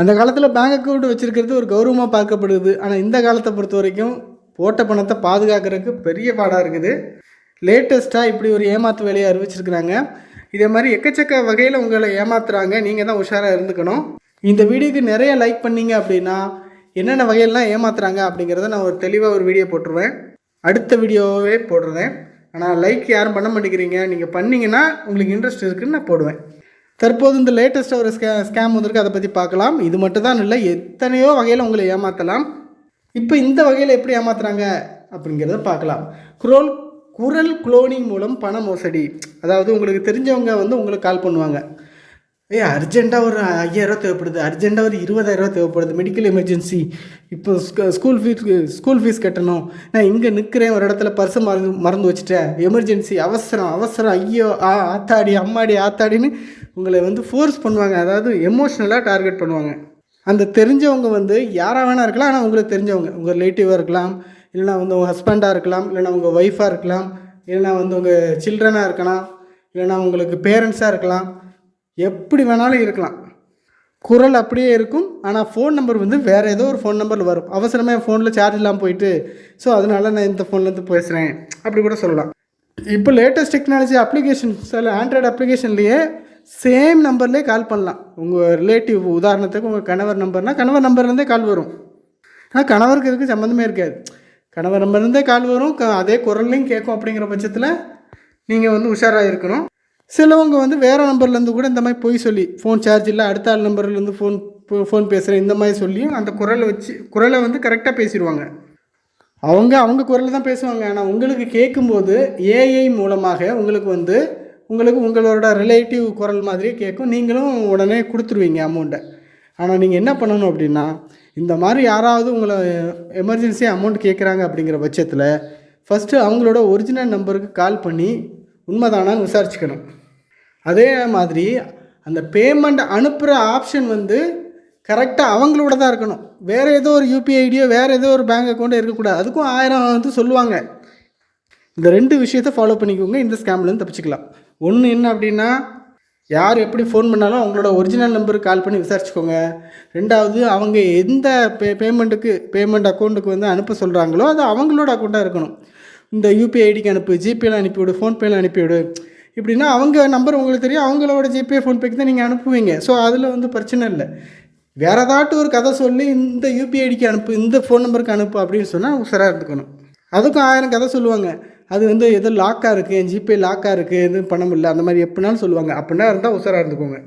அந்த காலத்தில் bank account வச்சுருக்கிறது ஒரு கௌரவமாக பார்க்கப்படுது. ஆனால் இந்த காலத்தை பொறுத்த வரைக்கும் போட்ட பணத்தை பாதுகாக்கிறதுக்கு பெரிய பாடாக இருக்குது. லேட்டஸ்ட்டாக இப்படி ஒரு ஏமாத்து வேலையை அறிவிச்சிருக்கிறாங்க. இதே மாதிரி எக்கச்சக்க வகையில் உங்களை ஏமாத்துறாங்க. நீங்கள் தான் உஷாராக இருந்துக்கணும். இந்த வீடியோக்கு நிறைய லைக் பண்ணீங்க அப்படின்னா என்னென்ன வகையெல்லாம் ஏமாத்துறாங்க அப்படிங்கிறத நான் ஒரு தெளிவாக ஒரு வீடியோ போட்டுருவேன். அடுத்த வீடியோவே போடுறேன். ஆனால் லைக் யாரும் பண்ண மாட்டேங்கிறீங்க. நீங்கள் பண்ணிங்கன்னா உங்களுக்கு இன்ட்ரெஸ்ட் இருக்குதுன்னு நான் போடுவேன். தற்போது இந்த லேட்டஸ்ட்டாக ஒரு ஸ்கே ஸ்கேம் வந்திருக்கு அதை பற்றி பார்க்கலாம். இது மட்டும் தான் இல்லை எத்தனையோ வகையில் உங்களை ஏமாற்றலாம் இப்போ இந்த வகையில் எப்படி ஏமாத்துறாங்க அப்படிங்கிறத பார்க்கலாம். குரோல் குரல் குளோனிங் மூலம் பண மோசடி. அதாவது உங்களுக்கு தெரிஞ்சவங்க வந்து உங்களுக்கு கால் பண்ணுவாங்க. ஏய் அர்ஜெண்ட்டாக ஒரு ஐயாயிரம் தேவைப்படுது. அர்ஜெண்ட்டாக ஒரு இருபதாயிரரூவா தேவைப்படுது. மெடிக்கல் எமர்ஜென்சி இப்போ ஸ்கூல் ஃபீஸ் ஸ்கூல் ஃபீஸ் கட்டணும். நான் இங்கே நிற்கிறேன் ஒரு இடத்துல பர்ஸை மறந்து மறந்து வச்சுட்டேன். எமர்ஜென்சி அவசரம் அவசரம். ஐயோ ஆ ஆத்தாடி அம்மாடி ஆத்தாடின்னு உங்களை வந்து ஃபோர்ஸ் பண்ணுவாங்க. அதாவது எமோஷ்னலாக டார்கெட் பண்ணுவாங்க. அந்த தெரிஞ்சவங்க வந்து யாராக வேணா இருக்கலாம். ஆனால் உங்களுக்கு தெரிஞ்சவங்க. உங்கள் ரிலேட்டிவாக இருக்கலாம். இல்லைனா வந்து உங்கள் ஹஸ்பண்டாக இருக்கலாம். இல்லைனா உங்கள் ஒய்ஃபாக இருக்கலாம். இல்லைனா வந்து உங்கள் சில்ட்ரனாக இருக்கலாம். இல்லைனா உங்களுக்கு பேரண்ட்ஸாக இருக்கலாம். எப்படி வேணாலும் இருக்கலாம். குரல் அப்படியே இருக்கும். ஆனால் ஃபோன் நம்பர் வந்து வேறு ஏதோ ஒரு ஃபோன் நம்பரில் வரும். அவசரமாக என் ஃபோனில் சார்ஜ் இல்லாமல் போயிட்டு ஸோ அதனால நான் இந்த ஃபோன்லேருந்து பேசுகிறேன் அப்படி கூட சொல்லலாம். இப்போ லேட்டஸ்ட் டெக்னாலஜி அப்ளிகேஷன் சில ஆண்ட்ராய்டு அப்ளிகேஷன்லேயே சேம் நம்பர்லேயே கால் பண்ணலாம். உங்கள் ரிலேட்டிவ் உதாரணத்துக்கு உங்கள் கணவர் நம்பர்னால் கணவர் நம்பர்லேருந்தே கால் வரும். ஆனால் கணவருக்கு இதுக்கு சம்மந்தமே இருக்காது. கணவர் நம்பர்லேருந்தே கால் வரும். க- அதே குரல்லையும் கேட்கும் அப்படிங்கிற பட்சத்தில் நீங்கள் வந்து உஷாராக இருக்கணும். சிலவங்க வந்து வேறு நம்பர்லேருந்து கூட இந்த மாதிரி போய் சொல்லி ஃபோன் சார்ஜ் இல்லை அடுத்த ஆள் நம்பர்லேருந்து ஃபோன் ஃபோன் பேசுகிறேன் இந்த மாதிரி சொல்லியும் அந்த குரலை வச்சு குரலை வந்து கரெக்டாக பேசிடுவாங்க. அவங்க அவங்க குரலில் தான் பேசுவாங்க. ஆனால் உங்களுக்கு கேட்கும்போது ஏஐ மூலமாக உங்களுக்கு வந்து உங்களுக்கு உங்களோட ரிலேட்டிவ் குரல் மாதிரியே கேட்கும் நீங்களும் உடனே கொடுத்துருவீங்க அமௌண்ட்டை ஆனால் நீங்கள் என்ன பண்ணணும் அப்படின்னா இந்த மாதிரி யாராவது உங்களை எமர்ஜென்சி அமௌண்ட் கேட்குறாங்க அப்படிங்கிற பட்சத்தில் ஃபஸ்ட்டு அவங்களோட ஒரிஜினல் நம்பருக்கு கால் பண்ணி உண்மைதானான்னு விசாரிச்சுக்கணும். அதே மாதிரி அந்த பேமெண்ட் அனுப்புகிற ஆப்ஷன் வந்து கரெக்டாக அவங்களோட தான் இருக்கணும். வேறு ஏதோ ஒரு யூபிஐ ஐடியோ வேறு ஏதோ ஒரு பேங்க் அக்கௌண்ட்டோ இருக்கக்கூடாது. அதுக்கும் ஆயிரம் வந்து சொல்லுவாங்க. இந்த ரெண்டு விஷயத்தை ஃபாலோ பண்ணிக்கோங்க. இந்த ஸ்கேம்லேருந்து தப்பிச்சுக்கலாம். ஒன்று என்ன அப்படின்னா யார் எப்படி ஃபோன் பண்ணாலும் அவங்களோட ஒரிஜினல் நம்பருக்கு கால் பண்ணி விசாரிச்சுக்கோங்க. ரெண்டாவது அவங்க எந்த பே பேமெண்ட்டுக்கு பேமெண்ட் அக்கௌண்ட்டுக்கு வந்து அனுப்ப சொல்கிறாங்களோ அது அவங்களோட அக்கௌண்ட்டாக இருக்கணும். இந்த யூபிஐ ஐடிக்கு அனுப்பு ஜிபேல அனுப்பிவிடு ஃபோன்பேல அனுப்பிவிடு. இப்படின்னா அவங்க நம்பர் உங்களுக்கு தெரியும் அவங்களோட ஜிபே ஃபோன்பேக்கு தான் நீங்கள் அனுப்புவீங்க. ஸோ அதில் வந்து பிரச்சனை இல்லை. வேறு ஏதாட்டும் ஒரு கதை சொல்லி இந்த யூபிஐ ஐடிக்கு அனுப்பு இந்த ஃபோன் நம்பருக்கு அனுப்பு அப்படின்னு சொன்னால் உசராக இருந்துக்கணும். அதுக்கும் ஆயிரம் கதை சொல்லுவாங்க. அது வந்து எதோ லாக்காக இருக்குது என் ஜிபே லாக்காக இருக்குது எதுவும் பண்ண முடியல அந்த மாதிரி எப்படினாலும் சொல்லுவாங்க. அப்படின்னா இருந்தால் உஷாராக இருந்துக்கோங்க